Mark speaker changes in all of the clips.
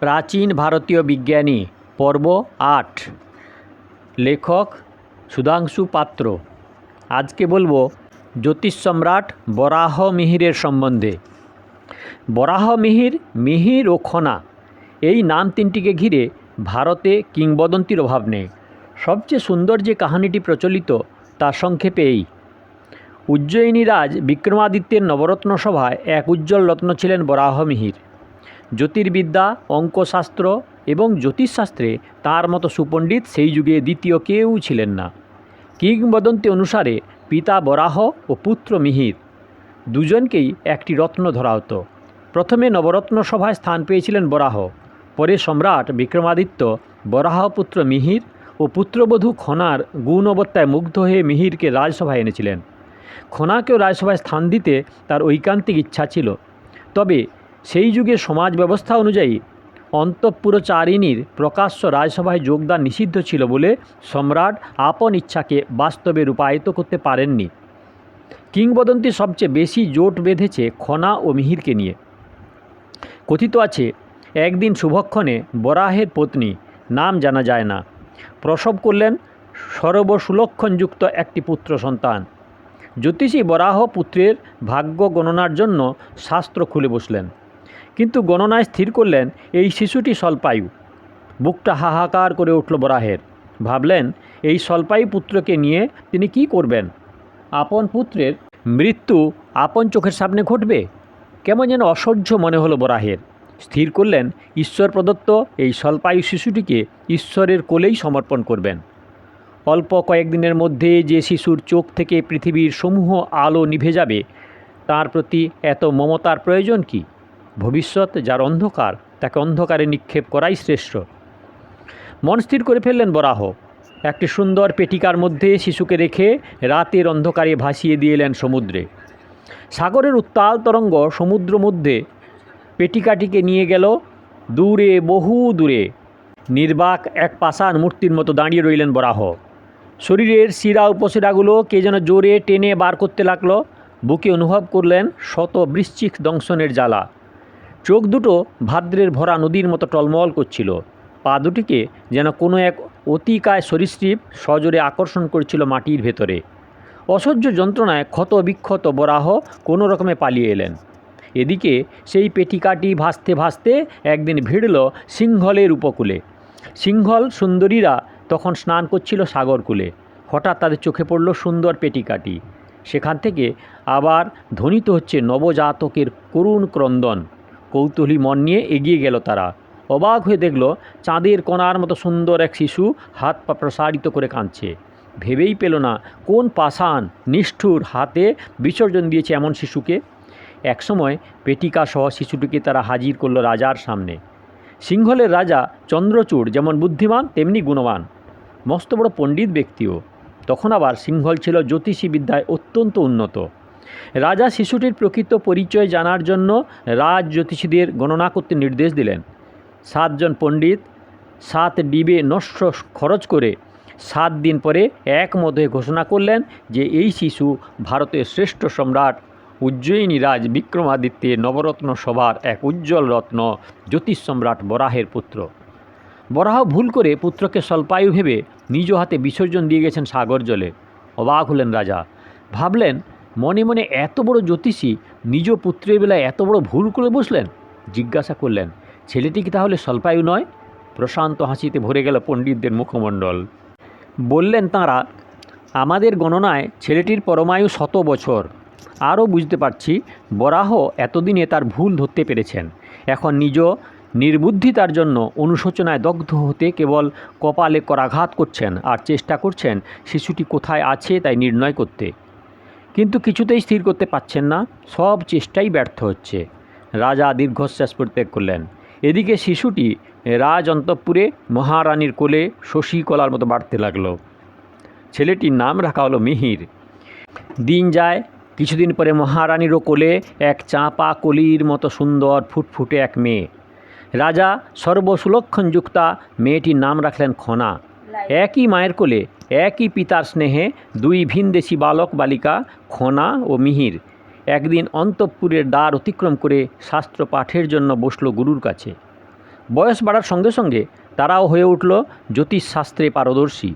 Speaker 1: প্রাচীন ভারতীয় বিজ্ঞানী, পর্ব আট। লেখক সুধাংশু পাত্র। আজকে বলব জ্যোতিষ সম্রাট বরাহ মিহিরের সম্বন্ধে। বরাহ মিহির মিহির ও খনা এই নাম তিনটিকে ঘিরে ভারতে কিংবদন্তির অভাব নেই। সবচেয়ে সুন্দর যে কাহিনীটি প্রচলিত, তা সংক্ষেপে এই। উজ্জয়িনী রাজ বিক্রমাদিত্যের নবরত্ন সভায় এক উজ্জ্বল রত্ন ছিলেন বরাহ মিহির। জ্যোতির্বিদ্যা, অঙ্কশাস্ত্র এবং জ্যোতিষশাস্ত্রে তার মতো সুপণ্ডিত সেই যুগে দ্বিতীয় কেউ ছিলেন না। কিংবদন্তি অনুসারে পিতা বরাহ ও পুত্র মিহির। দুজনকেই একটি রত্ন ধরা হতো। প্রথমে নবরত্ন সভায় স্থান পেয়েছিলেন বরাহ। পরে সম্রাট বিক্রমাদিত্য বরাহ পুত্র মিহির ও পুত্রবধূ খনার গুণবত্তায় মুগ্ধ হয়ে মিহিরকে রাজসভায় এনেছিলেন। খনাকেও রাজসভায় স্থান দিতে তার ঐকান্তিক ইচ্ছা ছিল। তবে সেই যুগে সমাজ ব্যবস্থা অনুযায়ী অন্তঃপুরচারিণীর প্রকাশ্য রাজসভায় যোগদান নিষিদ্ধ ছিল বলে সম্রাট আপন ইচ্ছাকে বাস্তবে রূপায়িত করতে পারেননি। কিংবদন্তি সবচেয়ে বেশি জোট বেঁধেছে খনা ও মিহিরকে নিয়ে। কথিত আছে, একদিন শুভক্ষণে বরাহের পত্নী, নাম জানা যায় না, প্রসব করলেন সর্বসুলক্ষণযুক্ত একটি পুত্র সন্তান। জ্যোতিষী বরাহ পুত্রের ভাগ্য গণনার জন্য শাস্ত্র খুলে বসলেন। কিন্তু গণনায় স্থির করলেন এই শিশুটি স্বল্পায়ু। বুকটা হাহাকার করে উঠল বরাহের। ভাবলেন, এই স্বল্পায়ু পুত্রকে নিয়ে তিনি কি করবেন? আপন পুত্রের মৃত্যু আপন চোখের সামনে ঘটবে? কেমন যেন অসহ্য মনে হলো বরাহের। স্থির করলেন, ঈশ্বর প্রদত্ত এই স্বল্পায়ু শিশুটিকে ঈশ্বরের কোলেই সমর্পণ করবেন। অল্প কয়েকদিনের মধ্যে যে শিশুর চোখ থেকে পৃথিবীর সমূহ আলো নিভে যাবে, তার প্রতি এত মমতার প্রয়োজন কি? ভবিষ্যৎ যার অন্ধকার, তাকে অন্ধকারে নিক্ষেপ করাই শ্রেষ্ঠ। মন স্থির করে ফেললেন বরাহ। একটি সুন্দর পেটিকার মধ্যে শিশুকে রেখে রাতের অন্ধকারে ভাসিয়ে দিয়ে এলেন সমুদ্রে। সাগরের উত্তাল তরঙ্গ সমুদ্র মধ্যে পেটিকাটিকে নিয়ে গেল দূরে, বহু দূরে। নির্বাক এক পাষাণ মূর্তির মতো দাঁড়িয়ে রইলেন বরাহ। শরীরের শিরা উপশিরাগুলো কে যেন জোরে টেনে বার করতে লাগল। বুকে অনুভব করলেন শত বৃশ্চিক দংশনের জ্বালা। চোখ দুটো ভাদ্রের ভরা নদীর মতো টলমল করছিল। পা দুটিকে যেন কোনো এক অতিকায় সরীসৃপ সজোরে আকর্ষণ করছিল মাটির ভেতরে। অসহ্য যন্ত্রণায় ক্ষত বিক্ষত বরাহ কোনো রকমে পালিয়ে এলেন। এদিকে সেই পেটিকাটি ভাসতে ভাসতে একদিন ভিড়ল সিংহলের উপকূলে। সিংহল সুন্দরীরা তখন স্নান করছিল সাগরকূলে হঠাৎ তাদের চোখে পড়ল সুন্দর পেটিকাটি। সেখান থেকে আবার ধ্বনিত হচ্ছে নবজাতকের করুণ ক্রন্দন। কৌতূহলী মন নিয়ে এগিয়ে গেল তারা। অবাক হয়ে দেখল, চাঁদের কণার মতো সুন্দর এক শিশু হাত পা প্রসারিত করে কাঁদছে। ভেবেই পেল না, কোন পাষাণ নিষ্ঠুর হাতে বিসর্জন দিয়েছে এমন শিশুকে। একসময় পেটিকা সহ শিশুটিকে তারা হাজির করল রাজার সামনে। সিংহলের রাজা চন্দ্রচূড় যেমন বুদ্ধিমান, তেমনি গুণবান। মস্ত বড় পণ্ডিত ব্যক্তিও। তখন আবার সিংহল ছিল জ্যোতিষী বিদ্যায় অত্যন্ত উন্নত। রাজা শিশুটির প্রকৃত পরিচয় জানার জন্য রাজ জ্যোতিষীদের গণনা করতে নির্দেশ দিলেন। সাতজন পণ্ডিত, সাত ডিবে নষ্ট খরচ করে সাত দিন পরে একমত হয়ে ঘোষণা করলেন যে এই শিশু ভারতের শ্রেষ্ঠ সম্রাট উজ্জয়িনী রাজ বিক্রমাদিত্যের নবরত্ন সভার এক উজ্জ্বল রত্ন জ্যোতিষ সম্রাট বরাহের পুত্র। বরাহ ভুল করে পুত্রকে স্বল্পায়ু ভেবে নিজ হাতে বিসর্জন দিয়ে গেছেন সাগর জলে অবাক হলেন রাজা। ভাবলেন মনে মনে এত বড় জ্যোতিষী নিজ পুত্রের বেলায় এত বড় ভুল করে বসলেন? জিজ্ঞাসা করলেন, ছেলেটি কি তাহলে স্বল্পায়ু নয়? প্রশান্ত হাসিতে ভরে গেল পণ্ডিতদের মুখমণ্ডল। বললেন তাঁরা, আমাদের গণনায় ছেলেটির পরমায়ু শত বছর। আরও বুঝতে পারছি, বরাহ এতদিনে তার ভুল ধরতে পেরেছেন। এখন নিজ নির্বুদ্ধিতার জন্য অনুশোচনায় দগ্ধ হতে কেবল কপালে করাঘাত করছেন আর চেষ্টা করছেন শিশুটি কোথায় আছে তাই নির্ণয় করতে। কিন্তু কিছুতেই স্থির করতে পারছেন না। সব চেষ্টাই ব্যর্থ হচ্ছে। রাজা দীর্ঘশ্বাস পরিত্যাগ করলেন। এদিকে শিশুটি রাজ অন্তঃপুরে মহারানীর কোলে শশীকলার মতো বাড়তে লাগল। ছেলেটির নাম রাখা হলো মিহির। দিন যায়, কিছুদিন পরে মহারানীরও কোলে এক চাঁপা কলির মতো সুন্দর ফুটফুটে এক মেয়ে। রাজা সর্বসুলক্ষণযুক্তা মেয়েটির নাম রাখলেন খনা। একই মায়ের কোলে একই পিতার স্নেহে দুই ভিনদেশি বালক বালিকা, খনা ও মিহির একদিন অন্তঃপুরের দ্বার অতিক্রম করে শাস্ত্র পাঠের জন্য বসল গুরুর কাছে। বয়স বাড়ার সঙ্গে সঙ্গে তারাও হয়ে উঠল জ্যোতিষশাস্ত্রে পারদর্শী।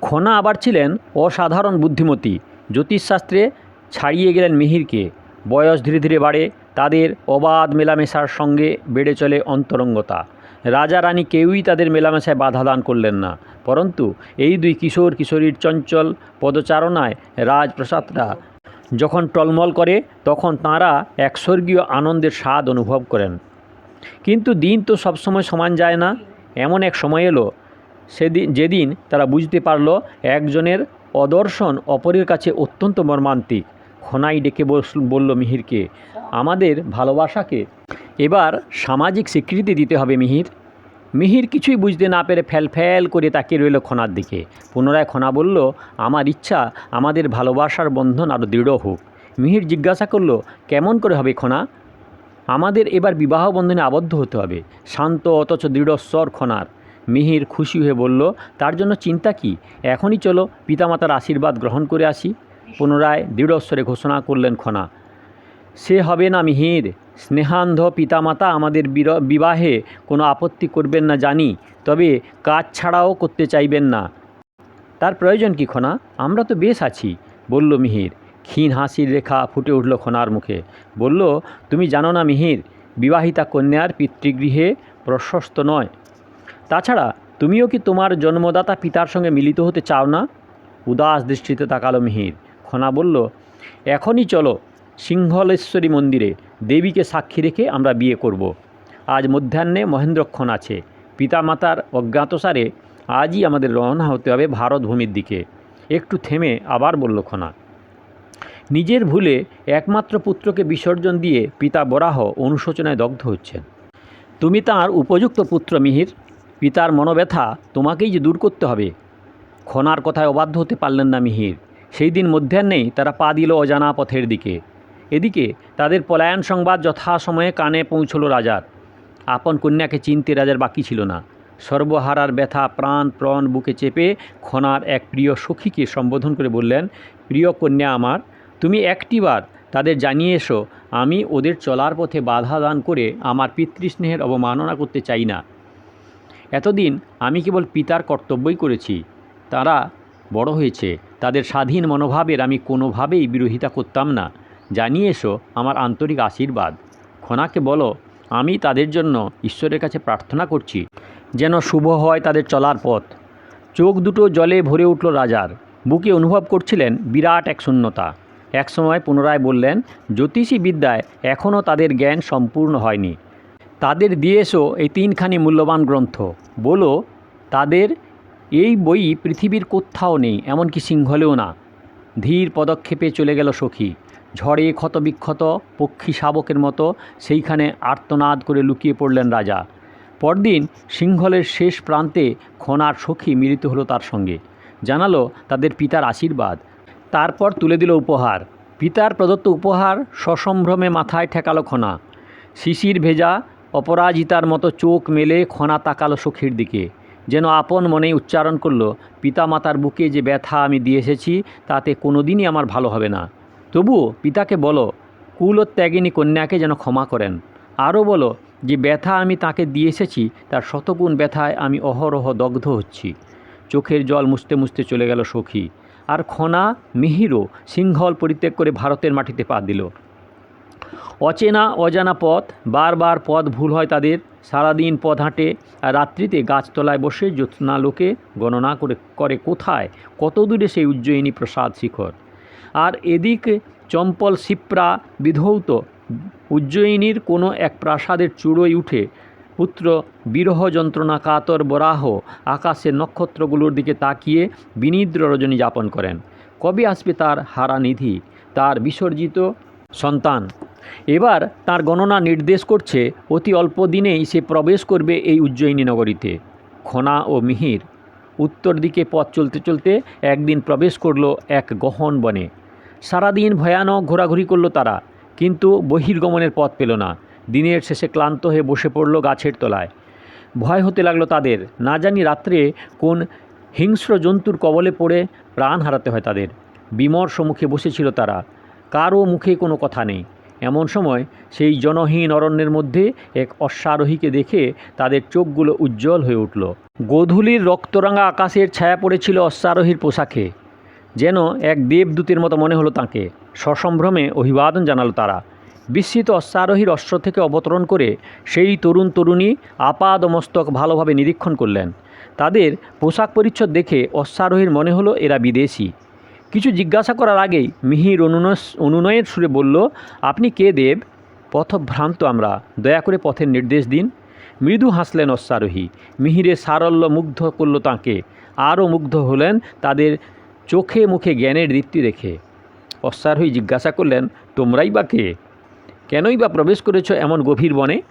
Speaker 1: খনা আবার ছিলেন অসাধারণ বুদ্ধিমতী, জ্যোতিষশাস্ত্রে ছাড়িয়ে গেলেন মিহিরকে। বয়স ধীরে ধীরে বাড়ে, তাদের অবাধ মেলামেশার সঙ্গে বেড়ে চলে অন্তরঙ্গতা। রাজা রানী কেউই তাদের মেলামেশায় বাধা দান করলেন না। পরন্তু এই দুই কিশোর কিশোরীর চঞ্চল পদচারণায় রাজপ্রাসাদটা যখন টলমল করে, তখন তাঁরা এক স্বর্গীয় আনন্দের স্বাদ অনুভব করেন। কিন্তু দিন তো সবসময় সমান যায় না। এমন এক সময় এলো সেদিন যেদিন তারা বুঝতে পারল একজনের অদর্শন অপরের কাছে অত্যন্ত মর্মান্তিক। খনাই ডেকে বস- বলল মিহিরকে, আমাদের ভালোবাসাকে এবার সামাজিক স্বীকৃতি দিতে হবে মিহির। মিহির কিছুই বুঝতে না পেরে ফ্যাল ফ্যাল করে তাকিয়ে রইল খনার দিকে। পুনরায় খনা বলল, আমার ইচ্ছা, আমাদের ভালোবাসার বন্ধন আরও দৃঢ় হোক। মিহির জিজ্ঞাসা করল, কেমন করে হবে খনা? আমাদের এবার বিবাহ বন্ধনে আবদ্ধ হতে হবে। শান্ত, অথচ দৃঢ়স্বর খনার। মিহির খুশি হয়ে বলল, তার জন্য চিন্তা কি? এখনই চলো, পিতামাতার আশীর্বাদ গ্রহণ করে আসি। পুনরায় দৃঢ়স্বরে ঘোষণা করলেন খনা। সে হবে না মিহির। স্নেহান্ধ পিতামাতা আমাদের বিবাহে কোনো আপত্তি করবেন না জানি, তবে কাজ ছাড়াও করতে চাইবেন না। তার প্রয়োজন কি খনা? আমরা তো বেশ আছি, বলল মিহির। ক্ষীণ হাসির রেখা ফুটে উঠল খনার মুখে। বলল, তুমি জানো না মিহির, বিবাহিতা কন্যার পিতৃগৃহে প্রশস্ত নয়। তাছাড়া, তুমিও কি তোমার জন্মদাতা পিতার সঙ্গে মিলিত হতে চাও না? উদাস দৃষ্টিতে তাকালো মিহির। খনা বলল, এখনই চলো, সিংহলেশ্বরী মন্দিরে। দেবীকে সাক্ষী রেখে আমরা বিয়ে করব। আজ মধ্যাহ্নে মহেন্দ্রক্ষণ আছে। পিতামাতার অজ্ঞাতসারে আজই আমাদের রওনা হতে হবে ভারত ভূমির দিকে। একটু থেমে আবার বলল খনা নিজের ভুলে একমাত্র পুত্রকে বিসর্জন দিয়ে পিতা বরাহ অনুশোচনায় দগ্ধ হচ্ছেন। তুমি তার উপযুক্ত পুত্র মিহির, পিতার মনোব্যথা তোমাকেই যে দূর করতে হবে। খনার কথায় অবাধ্য হতে পারলেন না মিহির। সেই দিন মধ্যাহ্নেই তারা পা দিল অজানা পথের দিকে। এদিকে তাদের পলায়ন সংবাদ যথাসময়ে কানে পৌঁছল রাজার। আপন কন্যাকে চিনতে রাজার বাকি ছিল না। সর্বহারার ব্যথা প্রাণ প্রণ বুকে চেপে খনার এক প্রিয় সখীকে সম্বোধন করে বললেন, প্রিয় কন্যা আমার, তুমি একটিবার তাদের জানিয়ে এসো, আমি ওদের চলার পথে বাধা দান করে আমার পিতৃস্নেহের অবমাননা করতে চাই না। এতদিন আমি কেবল পিতার কর্তব্যই করেছি। তারা বড় হয়েছে, তাদের স্বাধীন মনোভাবের আমি কোনোভাবেই বিরোধিতা করতাম না। জানিয়ে এসো আমার আন্তরিক আশীর্বাদ। খনাকে বলো, আমি তাদের জন্য ঈশ্বরের কাছে প্রার্থনা করছি, যেন শুভ হয় তাদের চলার পথ। চোখ দুটো জলে ভরে উঠল রাজার। বুকে অনুভব করছিলেন বিরাট এক শূন্যতা। একসময় পুনরায় বললেন, জ্যোতিষী বিদ্যায় এখনও তাদের জ্ঞান সম্পূর্ণ হয়নি। তাদের দিয়ে এসো এই তিনখানি মূল্যবান গ্রন্থ। বলো, তাদের এই বই পৃথিবীর কোথাও নেই, এমনকি সিংহলেও না। ধীর পদক্ষেপে চলে গেল সখী। ঝড়ে ক্ষতবিক্ষত পক্ষী শাবকের মতো সেইখানে আর্তনাদ করে লুকিয়ে পড়লেন রাজা। পরদিন সিংহলের শেষ প্রান্তে খনার সখী মিলিত হলো তার সঙ্গে। জানালো তাদের পিতার আশীর্বাদ। তারপর তুলে দিল উপহার। পিতার প্রদত্ত উপহার সসম্ভ্রমে মাথায় ঠেকালো খনা। শিশির ভেজা, অপরাজিতার মতো চোখ মেলে খনা তাকালো সখীর দিকে। যেন আপন মনেই উচ্চারণ করল, পিতামাতার বুকে যে ব্যথা আমি দিয়ে এসেছি, তাতে কোনোদিনই আমার ভালো হবে না। তবুও পিতাকে বলো, কুলত্যাগিনী কন্যাকে যেন ক্ষমা করেন। আরও বলো, যে ব্যথা আমি তাকে দিয়ে এসেছি, তার শতগুণ ব্যথায় আমি অহরহ দগ্ধ হচ্ছি। চোখের জল মুছতে মুছতে চলে গেল সখী। আর খনা মিহিরও সিংহল পরিত্যাগ করে ভারতের মাটিতে পা দিল। অচেনা অজানা পথ, বারবার পথ ভুল হয় তাদের। সারাদিন পথ হাঁটে, আর রাত্রিতে গাছতলায় বসে জ্যোৎস্নালোকে গণনা করে করে কোথায়? কত দূরে সেই উজ্জয়িনী প্রসাদ শিখর? আর এদিক চম্পল শিপ্রা বিধৌত। উজ্জয়িনীর কোনো এক প্রাসাদের চূড়োয় উঠে, পুত্র বিরহ যন্ত্রণা কাতর বরাহ আকাশের নক্ষত্রগুলোর দিকে তাকিয়ে বিনিদ্র রজনী যাপন করেন। কবে আসবে তার হারা নিধি, তার বিসর্জিত সন্তান? এবার তার গণনা নির্দেশ করছে, অতি অল্প দিনেই সে প্রবেশ করবে এই উজ্জয়িনী নগরীতে। খনা ও মিহির উত্তর দিকে পথ চলতে চলতে একদিন প্রবেশ করল এক গহন বনে। সারাদিন ভয়ানক ঘোরাঘুরি করল তারা, কিন্তু বহির্গমনের পথ পেল না। দিনের শেষে ক্লান্ত হয়ে বসে পড়ল গাছের তলায়। ভয় হতে লাগল তাদের। না জানি রাত্রে কোন হিংস্র জন্তুর কবলে পড়ে প্রাণ হারাতে হয় তাদের। বিমর্ষ মুখে বসেছিল তারা। কারও মুখে কোনো কথা নেই। এমন সময় সেই জনহীন অরণ্যের মধ্যে এক অশ্বারোহীকে দেখে তাদের চোখগুলো উজ্জ্বল হয়ে উঠল। গোধূলির রক্তরাঙা আকাশের ছায়া পড়েছিল অশ্বারোহীর পোশাকে। যেন এক দেবদূতের মতো মনে হলো তাকে। সসম্ভ্রমে অভিবাদন জানালো তারা। বিস্মিত অশ্বারোহীর অশ্ব থেকে অবতরণ করে সেই তরুণ তরুণী আপাদমস্তক ভালোভাবে নিরীক্ষণ করলেন। তাদের পোশাক পরিচ্ছদ দেখে অশ্বারোহীর মনে হলো এরা বিদেশি। কিছু জিজ্ঞাসা করার আগেই মিহির অনুনয় অনুনয়ের সুরে বলল, আপনি কে, দেব? পথভ্রান্ত আমরা, দয়া করে পথের নির্দেশ দিন। মৃদু হাসলেন অশ্বারোহী। মিহিরের সারল্য মুগ্ধ করল তাঁকে। আরও মুগ্ধ হলেন তাদের চোখে মুখে জ্ঞানের দীপ্তি দেখে অশ্বারোহী জিজ্ঞাসা করলেন, তোমরাই বা কে? কেনই বা প্রবেশ করেছ এমন গভীর বনে?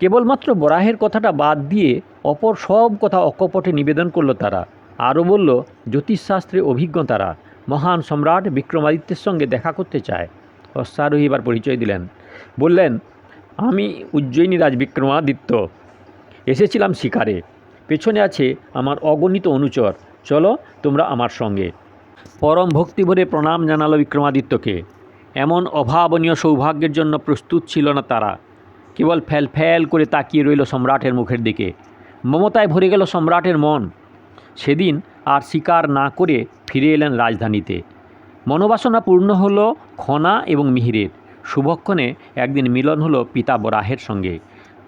Speaker 1: কেবলমাত্র বরাহের কথাটা বাদ দিয়ে অপর সব কথা অকপটে নিবেদন করল তারা। আরও বলল, জ্যোতিষশাস্ত্রে অভিজ্ঞতারা মহান সম্রাট বিক্রমাদিত্যের সঙ্গে দেখা করতে চায়। অশ্বারোহী এবার পরিচয় দিলেন। বললেন, আমি উজ্জয়িনী রাজ বিক্রমাদিত্য। এসেছিলাম শিকারে। পেছনে আছে আমার অগণিত অনুচর। চলো তোমরা আমার সঙ্গে। পরম ভক্তিভরে প্রণাম জানালো বিক্রমাদিত্যকে। এমন অভাবনীয় সৌভাগ্যের জন্য প্রস্তুত ছিল না তারা। কেবল ফ্যাল ফ্যাল করে তাকিয়ে রইল সম্রাটের মুখের দিকে। মমতায় ভরে গেল সম্রাটের মন। সেদিন আর শিকার না করে ফিরে এলেন রাজধানীতে। মনোবাসনা পূর্ণ হলো খনা এবং মিহিরের। শুভক্ষণে একদিন মিলন হলো পিতা বরাহের সঙ্গে।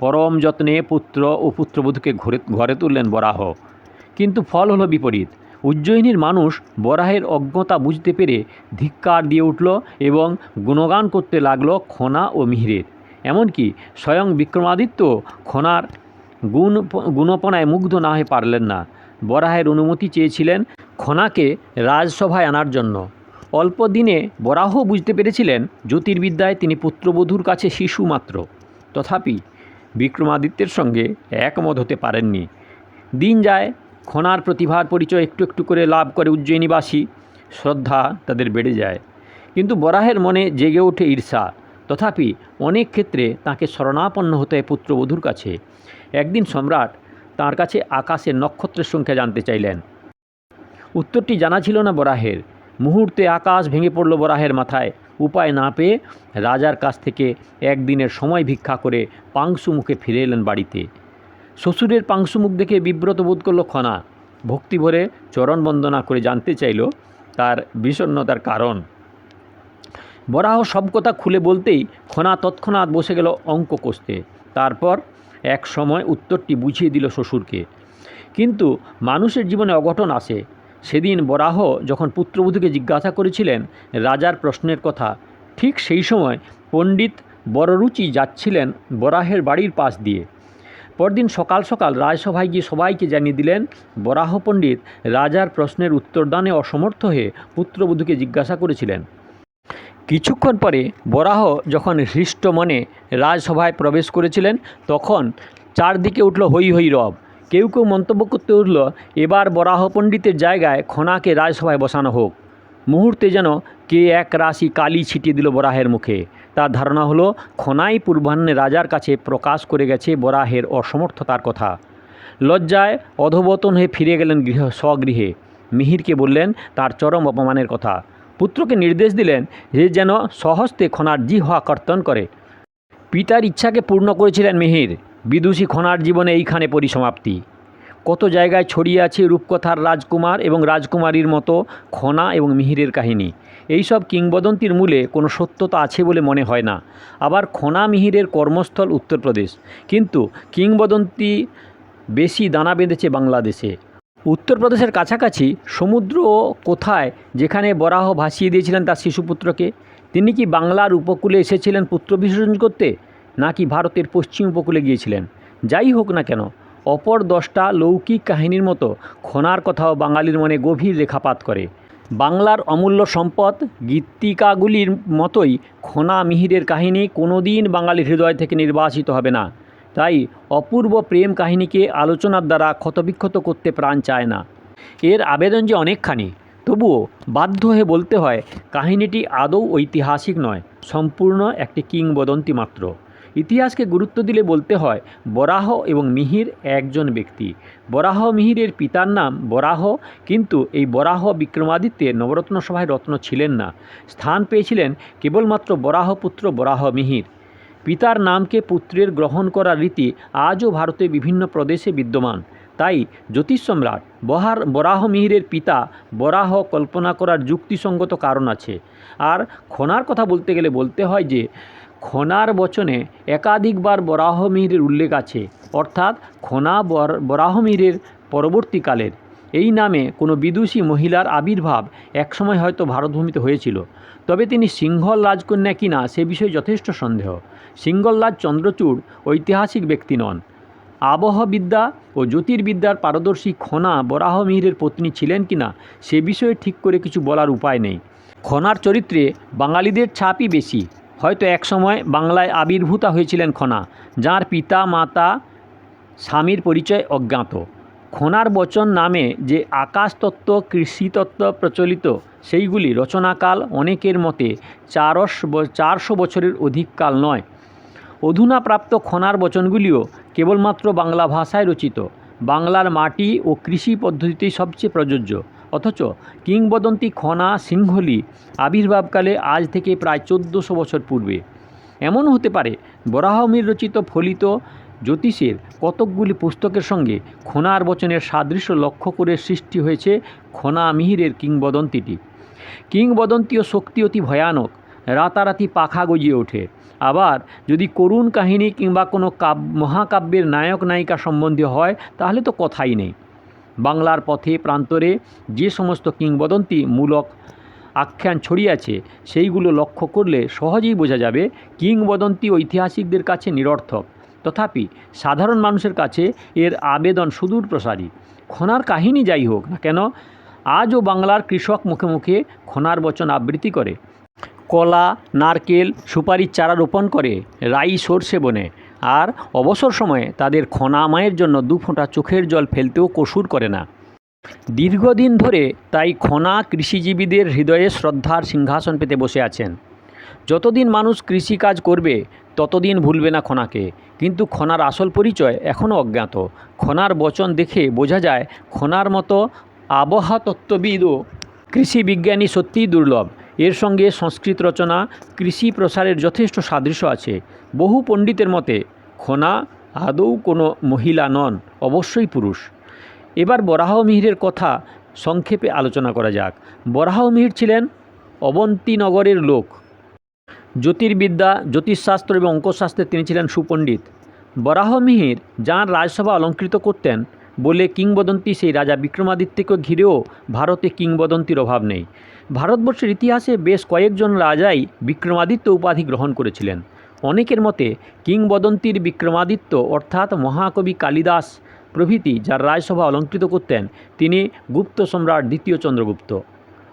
Speaker 1: পরম যত্নে পুত্র ও পুত্রবধূকে ঘরে ঘরে তুললেন বরাহ। কিন্তু ফল হলো বিপরীত। উজ্জয়িনীর মানুষ বরাহের অজ্ঞতা বুঝতে পেরে ধিক্কার দিয়ে উঠল এবং গুণগান করতে লাগল খনা ও মিহিরের। এমনকি স্বয়ং বিক্রমাদিত্য খনার গুণ, গুণপনায় মুগ্ধ না হয়ে পারলেন না। বরাহের অনুমতি চেয়েছিলেন খনাকে রাজসভায় আনার জন্য। অল্প দিনে বরাহ বুঝতে পেরেছিলেন জ্যোতির্বিদ্যায় তিনি পুত্রবধূর কাছে শিশু মাত্র। তথাপি বিক্রমাদিত্যের সঙ্গে একমত হতে পারেননি। দিন যায়, খনার প্রতিভার পরিচয় একটু একটু করে লাভ করে উজ্জয়িনীবাসী। শ্রদ্ধা তাদের বেড়ে যায়। কিন্তু বরাহের মনে জেগে ওঠে ঈর্ষা। তথাপি অনেক ক্ষেত্রে তাকে শরণাপন্ন হতে পুত্রবধূর কাছে। একদিন সম্রাট তার কাছে আকাশের নক্ষত্রের সংখ্যা জানতে চাইলেন। উত্তরটি জানা ছিল না বরাহের। মুহূর্তে আকাশ ভেঙে পড়ল বরাহের মাথায়। উপায় না পেয়ে রাজার কাছ থেকে একদিনের সময় ভিক্ষা করে পাংশু মুখে ফিরে এলেন বাড়িতে। শ্বশুরের পাংশু মুখ দেখে বিব্রত বোধ করল খনা। ভক্তি ভরে চরণ বন্দনা করে জানতে চাইল তার বিষণ্ণতার কারণ। বরাহ সব কথা খুলে বলতেই খনা তৎক্ষণাৎ বসে গেল অঙ্ক কষতে। তারপর এক সময় উত্তরটি বুঝিয়ে দিল শ্বশুরকে। কিন্তু মানুষের জীবনে অঘটন আসে সেদিন বরাহ যখন পুত্রবধূকে জিজ্ঞাসা করেছিলেন রাজার প্রশ্নের কথা, ঠিক সেই সময় পণ্ডিত বড়রুচি যাচ্ছিলেন বরাহের বাড়ির পাশ দিয়ে। পরদিন সকাল সকাল রাজসভায় গিয়ে সবাইকে জানিয়ে দিলেন, বরাহ পণ্ডিত রাজার প্রশ্নের উত্তরদানে অসমর্থ হয়ে পুত্রবধূকে জিজ্ঞাসা করেছিলেন। কিছুক্ষণ পরে বরাহ যখন হৃষ্ট মনে রাজসভায় প্রবেশ করেছিলেন, তখন চারদিকে উঠল হই হই রব। কেউ কেউ মন্তব্য করতে উঠল, এবার বরাহ পণ্ডিতের জায়গায় খনাকে রাজসভায় বসানো হোক। মুহূর্তে যেন কে এক রাশি কালি ছিটিয়ে দিল বরাহের মুখে। তার ধারণা হলো, খনাই পূর্বাহ্নে রাজার কাছে প্রকাশ করে গেছে বরাহের অসমর্থতার কথা। লজ্জায় অধবতন হয়ে ফিরে গেলেন গৃহ স্বগৃহে মিহিরকে বললেন, তার চরম অপমানের কথা। পুত্রকে নির্দেশ দিলেন যে যেন সহস্তে খনার জি হওয়া কর্তন করে। পিতার ইচ্ছাকে পূর্ণ করেছিলেন মিহির। বিদুষী খনার জীবনে এইখানে পরিসমাপ্তি। কত জায়গায় ছড়িয়ে আছে রূপকথার রাজকুমার এবং রাজকুমারীর মতো খনা এবং মিহিরের কাহিনী। এইসব কিংবদন্তির মূলে কোনো সত্যতা আছে বলে মনে হয় না। আবার খনা মিহিরের কর্মস্থল উত্তরপ্রদেশ। কিন্তু কিংবদন্তি বেশি দানা বেঁধেছে বাংলাদেশে। উত্তরপ্রদেশের কাছাকাছি সমুদ্র কোথায় যেখানে বরাহ ভাসিয়ে দিয়েছিলেন তার শিশুপুত্রকে? তিনি কি বাংলার উপকূলে এসেছিলেন পুত্র বিসর্জন করতে, নাকি ভারতের পশ্চিম উপকূলে গিয়েছিলেন? যাই হোক না কেন, অপর দশটা লৌকিক কাহিনীর মতো খনার কথাও বাঙালির মনে গভীর রেখাপাত করে। বাংলার অমূল্য সম্পদ গীতিকাগুলির মতোই খনা মিহিরের কাহিনী কোনোদিন বাঙালির হৃদয় থেকে নির্বাসিত হবে না। তাই অপূর্ব প্রেম কাহিনীকে আলোচনার দ্বারা ক্ষতবিক্ষত করতে প্রাণ চায় না। এর আবেদন যে অনেকখানি, তবুও বাধ্য হয়ে বলতে হয়, কাহিনীটি আদৌ ঐতিহাসিক নয়, সম্পূর্ণ একটি কিংবদন্তি মাত্র। ইতিহাসকে গুরুত্ব দিলে বলতে হয়, বরাহ এবং মিহির একজন ব্যক্তি। বরাহ মিহিরের পিতার নাম বরাহ, কিন্তু এই বরাহ বিক্রমাদিত্যের নবরত্ন সভায় রত্ন ছিলেন না। স্থান পেয়েছিলেন কেবলমাত্র বরাহ পুত্র বরাহ মিহির। পিতার নামকে পুত্রের গ্রহণ করার রীতি আজও ভারতে বিভিন্ন প্রদেশে বিদ্যমান। তাই জ্যোতিষ সম্রাট বহার বরাহ মিহিরের পিতা বরাহ কল্পনা করার যুক্তিসঙ্গত কারণ আছে। আর খনার কথা বলতে গেলে বলতে হয় যে, খনার বচনে একাধিকবার বরাহ মিহিরের উল্লেখ আছে। অর্থাৎ খনা বর- বরাহ মিহিরের পরবর্তীকালের। এই নামে কোনো বিদুষী মহিলার আবির্ভাব একসময় হয়তো ভারতভূমিতে হয়েছিল। তবে তিনি সিংহল রাজকন্যা কিনা সে বিষয়ে যথেষ্ট সন্দেহ। সিংহলরাজ চন্দ্রচূড় ঐতিহাসিক ব্যক্তি নন। আবহবিদ্যা ও জ্যোতির্বিদ্যার পারদর্শী খনা বরাহ মিহিরের পত্নী ছিলেন কিনা সে বিষয়ে ঠিক করে কিছু বলার উপায় নেই। খনার চরিত্রে বাঙালিদের ছাপই বেশি। হয়তো একসময় বাংলায় আবির্ভূতা হয়েছিলেন খনা, যার পিতা, মাতা, স্বামীর পরিচয় অজ্ঞাত। খনার বচন নামে যে আকাশতত্ত্ব, কৃষিতত্ত্ব প্রচলিত, সেইগুলি রচনাকাল অনেকের মতে চারশ চারশো বছরের অধিককাল নয়। অধুনা প্রাপ্ত খনার বচনগুলিও কেবলমাত্র বাংলা ভাষায় রচিত। বাংলার মাটি ও কৃষি পদ্ধতিতেই সবচেয়ে প্রযোজ্য। অথচ কিংবদন্তি খনা, সিংহলি আবির্ভাবকালে আজ থেকে প্রায় চোদ্দোশো বছর পূর্বে। এমন হতে পারে, বরাহমির রচিত ফলিত জ্যোতিষের কতকগুলি পুস্তকের সঙ্গে খনার বচনের সাদৃশ্য লক্ষ্য করে সৃষ্টি হয়েছে খনা মিহিরের কিংবদন্তিটি। কিংবদন্তি ও শক্তি অতি ভয়ানক, রাতারাতি পাখা গজিয়ে ওঠে। আবার যদি করুণ কাহিনী কিংবা কোনো কাব্য মহাকাব্যের নায়ক নায়িকা সম্বন্ধে হয়, তাহলে তো কথাই নেই। বাংলার পথে প্রান্তরে যে সমস্ত কিংবদন্তি মূলক আখ্যান ছড়িয়েছে, সেইগুলো লক্ষ্য করলে সহজেই বোঝা যাবে কিংবদন্তি ঐতিহাসিকদের কাছে নিরর্থক। তথাপি সাধারণ মানুষের কাছে এর আবেদন সুদূর প্রসারী। খনার কাহিনী যাই হোক না কেন, আজও বাংলার কৃষক মুখে মুখে খনার বচন আবৃত্তি করে। কলা, নারকেল, সুপারির চারা রোপণ করে রাই সর্ষে বনে। আর অবসর সময়ে তাদের খনা মায়ের জন্য দু ফোঁটা চোখের জল ফেলতেও কসুর করে না। দীর্ঘদিন ধরে তাই খনা কৃষিজীবীদের হৃদয়ে শ্রদ্ধার সিংহাসন পেতে বসে আছেন। যতদিন মানুষ কৃষিকাজ করবে, ততদিন ভুলবে না খনাকে। কিন্তু খনার আসল পরিচয় এখনও অজ্ঞাত। খনার বচন দেখে বোঝা যায়, খনার মতো আবহাওয়া তত্ত্ববিদও কৃষি বিজ্ঞানী সত্যিই দুর্লভ। এর সঙ্গে সংস্কৃত রচনা, কৃষি প্রসারের যথেষ্ট সাদৃশ্য আছে। বহু পণ্ডিতের মতে, খনা আদৌ কোনো মহিলা নন, অবশ্যই পুরুষ। এবার বরাহ মিহিরের কথা সংক্ষেপে আলোচনা করা যাক। বরাহ মিহির ছিলেন অবন্তীনগরের লোক। জ্যোতির্বিদ্যা, জ্যোতিষশাস্ত্র এবং অঙ্কশাস্ত্রে তিনি ছিলেন সুপণ্ডিত। বরাহ মিহির যাঁর রাজসভা অলঙ্কৃত করতেন বলে কিংবদন্তি সেই রাজা বিক্রমাদিত্যকে ঘিরেও ভারতে কিংবদন্তির অভাব নেই। ভারতবর্ষের ইতিহাসে বেশ কয়েকজন রাজাই বিক্রমাদিত্য উপাধি গ্রহণ করেছিলেন। অনেকের মতে, কিংবদন্তির বিক্রমাদিত্য অর্থাৎ মহাকবি কালিদাস প্রভৃতি যার রাজসভা অলঙ্কৃত করতেন, তিনি গুপ্ত সম্রাট দ্বিতীয় চন্দ্রগুপ্ত।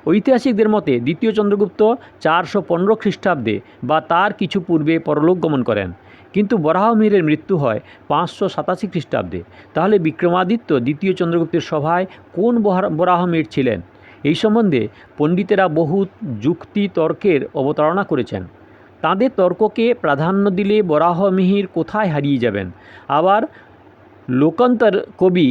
Speaker 1: ঐতিহাসিকদের মতে, দ্বিতীয় চন্দ্রগুপ্ত চারশো পনেরো খ্রিস্টাব্দে বা তার কিছু পূর্বে পরলোক গমন করেন। কিন্তু বরাহমিহিরের মৃত্যু হয় পাঁচশো সাতাশি খ্রিস্টাব্দে। তাহলে বিক্রমাদিত্য দ্বিতীয় চন্দ্রগুপ্তের সভায় কোন বরাহমিহির ছিলেন? এই সম্বন্ধে পণ্ডিতেরা বহু যুক্তি তর্কের অবতারণা করেছেন। তাঁদের তর্ককে প্রাধান্য দিলে বরাহমিহির কোথায় হারিয়ে যাবেন? আবার লোকান্তর কবি,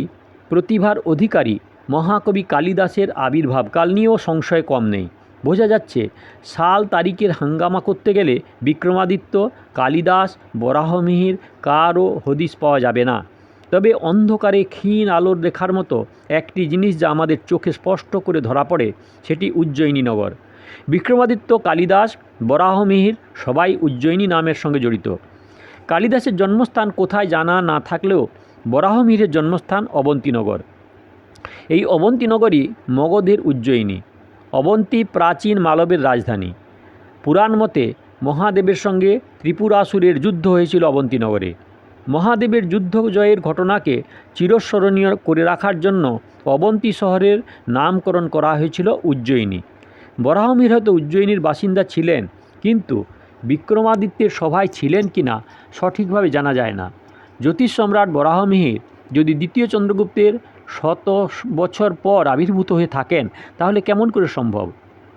Speaker 1: প্রতিভার অধিকারী, মহাকবি কালিদাসের আবির্ভাবকাল নিয়েও সংশয় কম নেই। বোঝা যাচ্ছে, সাল তারিখের হাঙ্গামা করতে গেলে বিক্রমাদিত্য, কালিদাস বরাহমিহির কারও হদিস পাওয়া যাবে না। তবে অন্ধকারে ক্ষীণ আলোর রেখার মতো একটি জিনিস যা আমাদের চোখে স্পষ্ট করে ধরা পড়ে, সেটি উজ্জয়িনী নগর। বিক্রমাদিত্য, কালিদাস বরাহমিহির সবাই উজ্জয়িনী নামের সঙ্গে জড়িত। কালিদাসের জন্মস্থান কোথায় জানা না থাকলেও বরাহমিহিরের জন্মস্থান অবন্তীনগর এই অবন্তীনগরই মগধের উজ্জয়িনী। অবন্তী প্রাচীন মালবের রাজধানী। পুরাণ মতে মহাদেবের সঙ্গে ত্রিপুরাসুরের যুদ্ধ হয়েছিল অবন্তীনগরে মহাদেবের যুদ্ধ জয়ের ঘটনাকে চিরস্মরণীয় করে রাখার জন্য অবন্তী শহরের নামকরণ করা হয়েছিল উজ্জয়িনী। বরাহমির হয়তো উজ্জয়িনীর বাসিন্দা ছিলেন, কিন্তু বিক্রমাদিত্যের সভায় ছিলেন কি না সঠিকভাবে জানা যায় না। জ্যোতিষ সম্রাট বরাহমিহির যদি দ্বিতীয় চন্দ্রগুপ্তের শত বছর পর আবির্ভূত হয়ে থাকেন, তাহলে কেমন করে সম্ভব?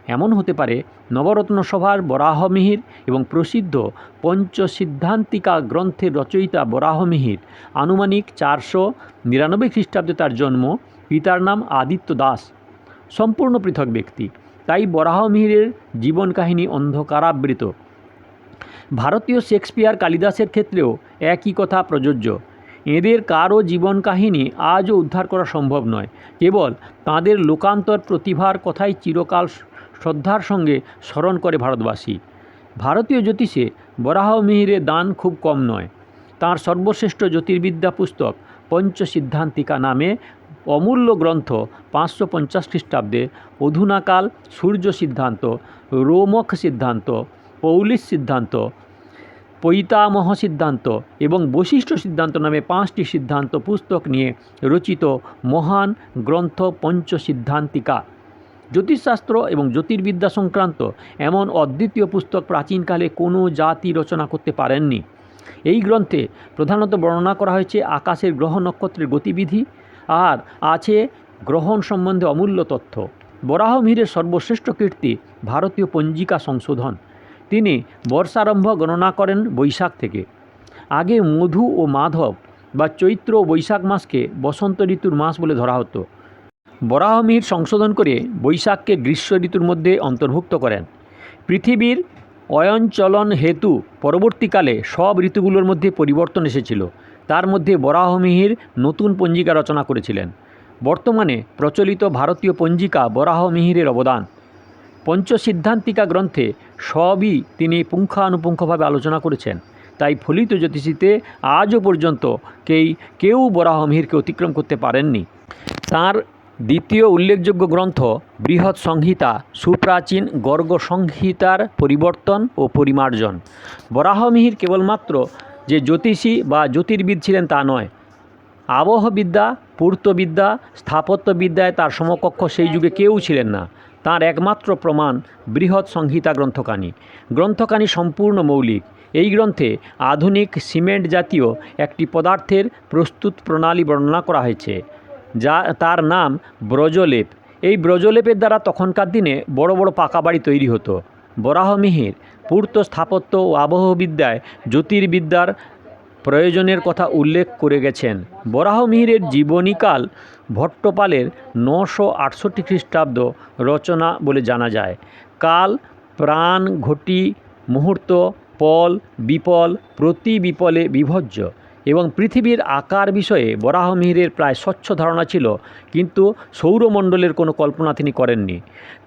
Speaker 1: এমন হতে পারে, নবরত্ন সভার বরাহমিহির এবং প্রসিদ্ধ পঞ্চসিদ্ধান্তিকা গ্রন্থের রচয়িতা বরাহমিহির আনুমানিক চারশো নিরানব্বই খ্রিস্টাব্দে তার জন্ম, পিতার নাম আদিত্য দাস। সম্পূর্ণ পৃথক ব্যক্তি। তাই বরাহমিহিরের জীবন কাহিনী অন্ধকারাবৃত। ভারতীয় শেক্সপিয়ার কালিদাসের ক্ষেত্রেও একই কথা প্রযোজ্য। এদের কারও জীবন কাহিনী আজও উদ্ধার করা সম্ভব নয়। কেবল তাঁদের লোকান্তর প্রতিভার কথাই চিরকাল শ্রদ্ধার সঙ্গে স্মরণ করে ভারতবাসী। ভারতীয় জ্যোতিষে বরাহমিহিরের দান খুব কম নয়। তাঁর সর্বশ্রেষ্ঠ জ্যোতির্বিদ্যা পুস্তক পঞ্চসিদ্ধান্তিকা নামে অমূল্য গ্রন্থ পাঁচশো পঞ্চাশ খ্রিস্টাব্দে অধুনাকাল সূর্য সিদ্ধান্ত, রোমক সিদ্ধান্ত, পৌলিশ সিদ্ধান্ত, পৈতামহ সিদ্ধান্ত এবং বৈশিষ্ট্য সিদ্ধান্ত নামে পাঁচটি সিদ্ধান্ত পুস্তক নিয়ে রচিত মহান গ্রন্থ পঞ্চসিদ্ধান্তিকা। জ্যোতিষশাস্ত্র এবং জ্যোতির্বিদ্যা সংক্রান্ত এমন অদ্বিতীয় পুস্তক প্রাচীনকালে কোনো জাতি রচনা করতে পারেননি। এই গ্রন্থে প্রধানত বর্ণনা করা হয়েছে আকাশের গ্রহ নক্ষত্রের গতিবিধি আর আছে গ্রহণ সম্বন্ধে অমূল্য তথ্য। বরাহমিহিরের সর্বশ্রেষ্ঠ কীর্তি ভারতীয় পঞ্জিকা সংশোধন। তিনি বর্ষারম্ভ গণনা করেন বৈশাখ থেকে। আগে মধু ও মাধব বা চৈত্র ও বৈশাখ মাসকে বসন্ত ঋতুর মাস বলে ধরা হতো। বরাহমিহির সংশোধন করে বৈশাখকে গ্রীষ্ম ঋতুর মধ্যে অন্তর্ভুক্ত করেন। পৃথিবীর অয়নচলন হেতু পরবর্তীকালে সব ঋতুগুলোর মধ্যে পরিবর্তন এসেছিল। তার মধ্যে বরাহমিহির নতুন পঞ্জিকা রচনা করেছিলেন। বর্তমানে প্রচলিত ভারতীয় পঞ্জিকা বরাহমিহিরের অবদান। পঞ্চসিদ্ধান্তিকা গ্রন্থে সবই তিনি পুঙ্খানুপুঙ্খভাবে আলোচনা করেছেন। তাই ফলিত জ্যোতিষীতে আজও পর্যন্ত কেই, কেউ বরাহমিহিরকে অতিক্রম করতে পারেননি। তার দ্বিতীয় উল্লেখযোগ্য গ্রন্থ বৃহৎ সংহিতা সুপ্রাচীন গর্গ সংহিতার পরিবর্তন ও পরিমার্জন। বরাহমিহির কেবলমাত্র যে জ্যোতিষী বা জ্যোতির্বিদ ছিলেন তা নয়। আবহবিদ্যা, পূর্তবিদ্যা, স্থাপত্যবিদ্যায় তার সমকক্ষ সেই যুগে কেউ ছিলেন না। তার একমাত্র প্রমাণ বৃহৎ সংহিতা গ্রন্থকানী। গ্রন্থকানী সম্পূর্ণ মৌলিক। এই গ্রন্থে আধুনিক সিমেন্ট জাতীয় একটি পদার্থের প্রস্তুত প্রণালী বর্ণনা করা হয়েছে। যা তার নাম ব্রজলেপ। এই ব্রজলেপের দ্বারা তখনকার দিনে বড় বড় পাকা বাড়ি তৈরি হতো। বরাহমিহির পূর্ত স্থাপত্য ও আবহবিদ্যায় জ্যোতির্বিদ্যার প্রয়োজনের কথা উল্লেখ করে গেছেন। বরাহমিহিরের জীবনীকাল ভট্টপালের নশো আটষট্টি খ্রিস্টাব্দ রচনা বলে জানা যায়। কাল, প্রাণ, ঘটি, মুহূর্ত, পল, বিপল, প্রতি বিপলে বিভজ্য। এবং পৃথিবীর আকার বিষয়ে বরাহমিহিরের প্রায় স্বচ্ছ ধারণা ছিল, কিন্তু সৌরমণ্ডলের কোনো কল্পনা তিনি করেননি।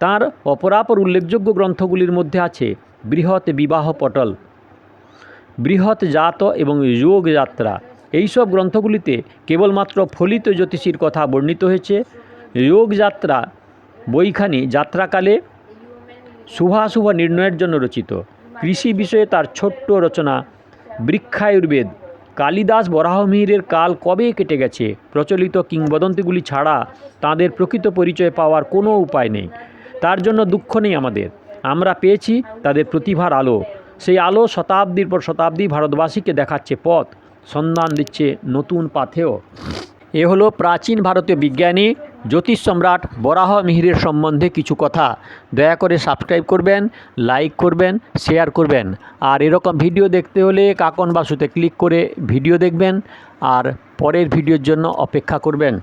Speaker 1: তার অপরাপর উল্লেখযোগ্য গ্রন্থগুলির মধ্যে আছে বৃহৎ বিবাহ পটল, বৃহৎ জাত এবং যোগ যাত্রা। এইসব গ্রন্থগুলিতে কেবলমাত্র ফলিত জ্যোতিষীর কথা বর্ণিত হয়েছে। যোগ যাত্রা বইখানি যাত্রাকালে শুভাশুভ নির্ণয়ের জন্য রচিত। কৃষি বিষয়ে তার ছোট্ট রচনা বৃক্ষায়ুর্বেদ। কালিদাস বরাহমিহিরের কাল কবে কেটে গেছে? প্রচলিত কিংবদন্তিগুলি ছাড়া তাদের প্রকৃত পরিচয় পাওয়ার কোনো উপায় নেই। তার জন্য দুঃখ নেই আমাদের। আমরা পেয়েছি তাদের প্রতিভার আলো। সেই আলো শতাব্দীর পর শতাব্দী ভারতবাসীকে দেখাচ্ছে পথ, সন্ধান দিচ্ছে নতুন পাথেও এ হলো প্রাচীন ভারতীয় বিজ্ঞানী জ্যোতিষ সম্রাট বরাহ মিহিরের সম্বন্ধে কিছু কথা। দয়া করে সাবস্ক্রাইব করবেন, লাইক করবেন, শেয়ার করবেন। আর এরকম ভিডিও দেখতে হলে কাকন বাসুতে ক্লিক করে ভিডিও দেখবেন। আর পরের ভিডিওর জন্য অপেক্ষা করবেন।